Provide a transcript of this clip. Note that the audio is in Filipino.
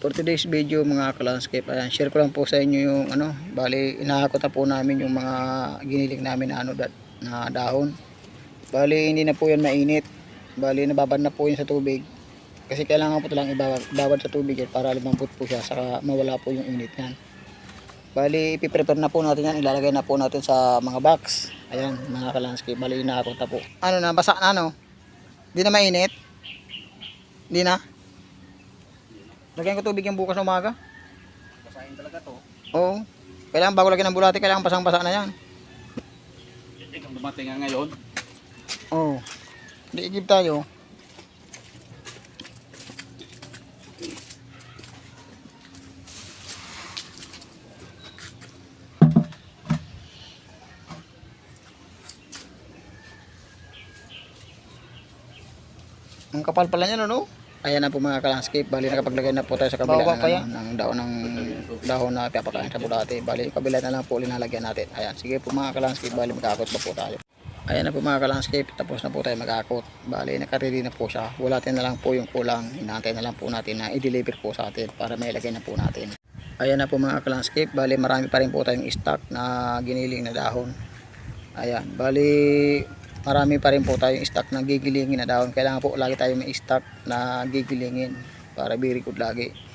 for today's video mga ka-landscape, ayan, share ko lang po sa inyo yung ano, bali inahakot na po namin yung mga giniling namin na ano dat, na dahon. Bali hindi na po yan mainit. Bali nababad na po yun sa tubig. Kasi kailangan po lang ibabad, sa tubig yan para lumambot po siya saka mawala po yung init yan. Bali ipiprepare na po natin yan, ilalagay na po natin sa mga box. Ayan mga ka-landscape, bali inahakot na po. Ano na, basa na ano? Hindi na mainit? Hindi na? Lagyan ko tubig yung bukas ng umaga? Basahin talaga to. Oo. Kailangan bago lagyan ng bulate, kailangan basang-basa na yan. Kung dumating nga ngayon, Oo. Hindi igib tayo. Ang kapal pala niya, no? Ayan na po mga ka-landscape. Bali, nakapaglagay na po tayo sa kabila Bawa yan. ano, ng dahon ng dahon na pipapakain sa bulate. Bali, kabila na lang po linalagyan natin. Ayan, sige po mga ka-landscape. Bali, magkakot pa po tayo. Ayan na po mga ka-landscape. Tapos na po tayo magkakot. Bali, nakaredy na po siya. Walatin na lang po yung kulang. Hinantay na lang po natin na i-deliver po sa atin para may lagay na po natin. Ayan na po mga ka-landscape. Bali, marami pa rin po tayong stock na giniling na dahon. Ayan, bali marami pa rin po tayong stock na gigilingin na dahon. Kailangan po lagi tayo may stock na gigilingin para good lagi.